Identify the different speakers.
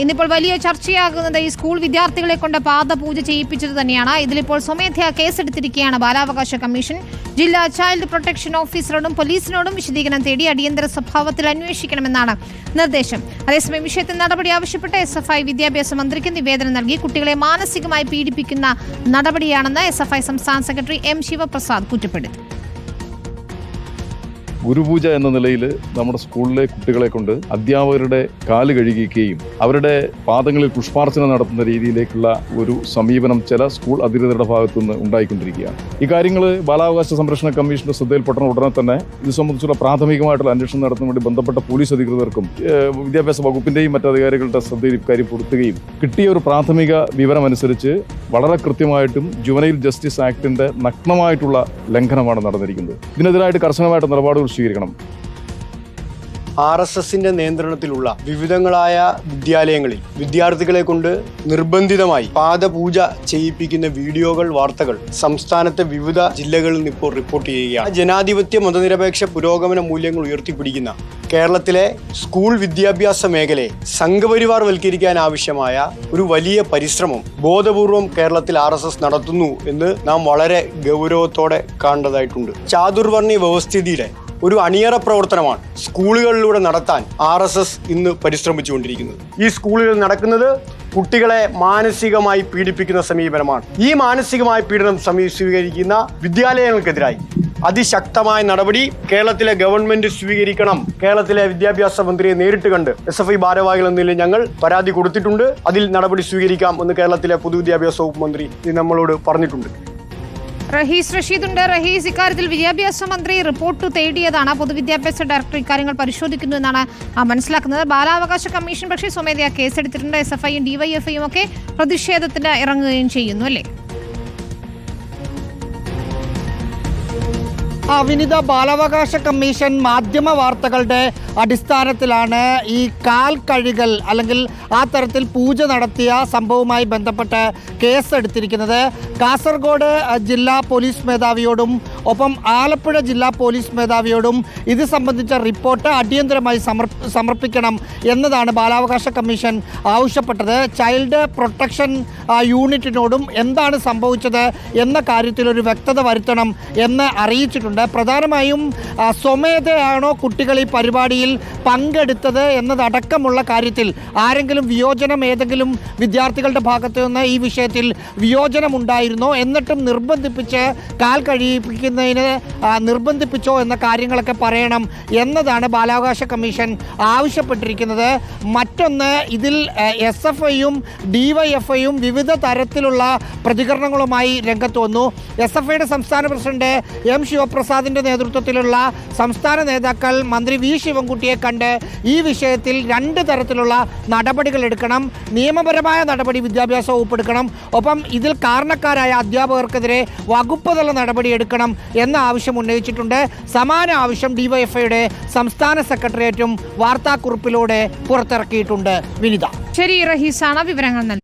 Speaker 1: ഇന്നിപ്പോൾ വലിയ ചർച്ചയാകുന്നത് ഈ സ്കൂൾ വിദ്യാർത്ഥികളെ കൊണ്ട് പാദപൂജ ചെയ്യിപ്പിച്ചത് തന്നെയാണ്. ഇതിലിപ്പോൾ സ്വമേധയാ കേസെടുത്തിരിക്കുകയാണ് ബാലാവകാശ കമ്മീഷൻ. ജില്ലാ ചൈൽഡ് പ്രൊട്ടക്ഷൻ ഓഫീസറോടും പോലീസിനോടും വിശദീകരണം തേടി അടിയന്തര സ്വഭാവത്തിൽ അന്വേഷിക്കണമെന്നാണ് നിർദ്ദേശം. അതേസമയം വിഷയത്തിൽ നടപടി ആവശ്യപ്പെട്ട് എസ് എഫ് ഐ വിദ്യാഭ്യാസ മന്ത്രിക്ക് നിവേദനം നൽകി കുട്ടികളെ മാനസികമായി പീഡിപ്പിക്കുന്ന നടപടിയാണെന്ന് എസ് എഫ് ഐ സംസ്ഥാന സെക്രട്ടറി എം ശിവപ്രസാദ് കുറ്റപ്പെടുത്തി.
Speaker 2: ഗുരുപൂജ എന്ന നിലയിൽ നമ്മുടെ സ്കൂളിലെ കുട്ടികളെ കൊണ്ട് അധ്യാപകരുടെ കാൽ കഴുകിക്കുകയും അവരുടെ പാദങ്ങളിൽ പുഷ്പാർച്ചന നടത്തുന്ന രീതിയിലേക്കുള്ള ഒരു സമീപനം ചില സ്കൂൾ അധികൃതരുടെ ഭാഗത്തുനിന്ന് ഉണ്ടായിക്കൊണ്ടിരിക്കുകയാണ്. ഈ കാര്യങ്ങൾ ബാലാവകാശ സംരക്ഷണ കമ്മീഷന്റെ ശ്രദ്ധയിൽപ്പെട്ട ഉടനെ തന്നെ ഇത് സംബന്ധിച്ചുള്ള പ്രാഥമികമായിട്ടുള്ള അന്വേഷണം നടത്തുന്ന വേണ്ടി ബന്ധപ്പെട്ട പോലീസ് അധികൃതർക്കും വിദ്യാഭ്യാസ വകുപ്പിന്റെയും മറ്റ് അധികാരികളുടെ ശ്രദ്ധയിൽ ഇക്കാര്യം കൊടുക്കുകയും കിട്ടിയ ഒരു പ്രാഥമിക വിവരം അനുസരിച്ച് വളരെ കൃത്യമായിട്ടും ജുവനൈൽ ജസ്റ്റിസ് ആക്ടിന്റെ നഗ്നമായിട്ടുള്ള ലംഘനമാണ് നടന്നിരിക്കുന്നത്. ഇതിനെതിരായിട്ട് കർശനമായിട്ട് നിലപാടുകൾ സ്വീകരിക്കണം.
Speaker 3: ആർ എസ് എസിന്റെ നിയന്ത്രണത്തിലുള്ള വിവിധങ്ങളായ വിദ്യാലയങ്ങളിൽ വിദ്യാർത്ഥികളെ കൊണ്ട് നിർബന്ധിതമായി പാദപൂജ ചെയ്യിപ്പിക്കുന്ന വീഡിയോകൾ വാർത്തകൾ സംസ്ഥാനത്തെ വിവിധ ജില്ലകളിൽ നിന്ന് ഇപ്പോൾ റിപ്പോർട്ട് ചെയ്യുകയാണ്. ജനാധിപത്യ മതനിരപേക്ഷ പുരോഗമന മൂല്യങ്ങൾ ഉയർത്തിപ്പിടിക്കുന്ന കേരളത്തിലെ സ്കൂൾ വിദ്യാഭ്യാസ മേഖലയെ സംഘപരിവാർ വൽക്കരിക്കാൻ ആവശ്യമായ ഒരു വലിയ പരിശ്രമം ബോധപൂർവം കേരളത്തിൽ ആർ നടത്തുന്നു എന്ന് നാം വളരെ ഗൗരവത്തോടെ കാണേണ്ടതായിട്ടുണ്ട്. ചാതുർവർണി വ്യവസ്ഥിതിയുടെ ഒരു അണിയറ പ്രവർത്തനമാണ് സ്കൂളുകളിലൂടെ നടത്താൻ ആർ എസ് എസ് ഇന്ന് പരിശ്രമിച്ചുകൊണ്ടിരിക്കുന്നത്. ഈ സ്കൂളുകളിൽ നടക്കുന്നത് കുട്ടികളെ മാനസികമായി പീഡിപ്പിക്കുന്ന സമീപനമാണ്. ഈ മാനസികമായ പീഡനം സമീ സ്വീകരിക്കുന്ന വിദ്യാലയങ്ങൾക്കെതിരായി അതിശക്തമായ നടപടി കേരളത്തിലെ ഗവൺമെന്റ് സ്വീകരിക്കണം. കേരളത്തിലെ വിദ്യാഭ്യാസ മന്ത്രിയെ നേരിട്ട് കണ്ട് എസ് എഫ് ഐ ഭാരവാഹികൾ എന്നതിൽ ഞങ്ങൾ പരാതി കൊടുത്തിട്ടുണ്ട്. അതിൽ നടപടി സ്വീകരിക്കാം എന്ന് കേരളത്തിലെ പൊതുവിദ്യാഭ്യാസ വകുപ്പ് മന്ത്രി നമ്മളോട് പറഞ്ഞിട്ടുണ്ട്.
Speaker 1: റഹീസ് റഷീദുണ്ട്. റഹീസ് ഇക്കാര്യത്തിൽ വിദ്യാഭ്യാസ മന്ത്രി റിപ്പോർട്ട് തേടിയതാണ്. പൊതുവിദ്യാഭ്യാസ ഡയറക്ടർ ഇക്കാര്യങ്ങൾ പരിശോധിക്കുന്നു എന്നാണ് മനസ്സിലാക്കുന്നത്. ബാലാവകാശ കമ്മീഷൻ പക്ഷേ സ്വമേധയാ കേസെടുത്തിട്ടുണ്ട്. എസ് എഫ് ഐയും ഡിവൈഎഫ്ഐയും ഒക്കെ പ്രതിഷേധത്തിന് ഇറങ്ങുകയും ചെയ്യുന്നു അല്ലേ?
Speaker 4: വിനിത ബാലാവകാശ കമ്മീഷൻ മാധ്യമ വാർത്തകളുടെ അടിസ്ഥാനത്തിലാണ് ഈ കാൽ കഴുകൽ അല്ലെങ്കിൽ ആ തരത്തിൽ പൂജ നടത്തിയ സംഭവവുമായി ബന്ധപ്പെട്ട് കേസെടുത്തിരിക്കുന്നത്. കാസർഗോഡ് ജില്ലാ പോലീസ് മേധാവിയോടും ഒപ്പം ആലപ്പുഴ ജില്ലാ പോലീസ് മേധാവിയോടും ഇത് സംബന്ധിച്ച റിപ്പോർട്ട് അടിയന്തരമായി സമർപ്പിക്കണം എന്നതാണ് ബാലാവകാശ കമ്മീഷൻ ആവശ്യപ്പെട്ടത്. ചൈൽഡ് പ്രൊട്ടക്ഷൻ യൂണിറ്റിനോടും എന്താണ് സംഭവിച്ചത് എന്ന കാര്യത്തിൽ ഒരു വ്യക്തത വരുത്തണം എന്ന് അറിയിച്ചിട്ടുണ്ട്. പ്രധാനമായും സ്വമേധയാണോ കുട്ടികൾ ഈ പരിപാടിയിൽ പങ്കെടുത്തത് എന്നതടക്കമുള്ള കാര്യത്തിൽ ആരെങ്കിലും വിയോജനം ഏതെങ്കിലും വിദ്യാർത്ഥികളുടെ ഭാഗത്തു നിന്ന് ഈ വിഷയത്തിൽ വിയോജനമുണ്ടായിരുന്നോ? എന്നിട്ടും നിർബന്ധിപ്പിച്ച് കാൽ കഴിയിപ്പിക്കുന്നതിന് ആ, നിർബന്ധിപ്പിച്ചോ എന്ന കാര്യങ്ങളൊക്കെ പറയണം എന്നതാണ് ബാലാവകാശ കമ്മീഷൻ ആവശ്യപ്പെട്ടിരിക്കുന്നത്. മറ്റൊന്ന് ഇതിൽ എസ് എഫ് ഐയും ഡി വൈ എഫ് ഐയും വിവിധ തരത്തിലുള്ള പ്രതികരണങ്ങളുമായി രംഗത്ത് വന്നു. എസ് എഫ് ഐയുടെ സംസ്ഥാന പ്രസിഡന്റ് എം ശിവപ്രസാദിന്റെ നേതൃത്വത്തിലുള്ള സംസ്ഥാന നേതാക്കൾ മന്ത്രി വി ശിവൻകുട്ടിയെ കണ്ട് ഈ വിഷയത്തിൽ രണ്ട് തരത്തിലുള്ള നടപടികൾ എടുക്കണം. നിയമപരമായ നടപടി വിദ്യാഭ്യാസ വകുപ്പ് എടുക്കണം. ഒപ്പം ഇതിൽ കാരണക്കാരായ അധ്യാപകർക്കെതിരെ വകുപ്പ് തല നടപടി എടുക്കണം. എന്ന ആവശ്യം ഉന്നയിച്ചിട്ടുണ്ട്. സമാന ആവശ്യം ഡിവൈഎഫ്ഐയുടെ സംസ്ഥാന സെക്രട്ടേറിയറ്റും വാർത്താക്കുറിപ്പിലൂടെ പുറത്തിറക്കിയിട്ടുണ്ട്. വിനിത.
Speaker 1: ശരി റഹീസാണ് വിവരങ്ങൾ നൽകി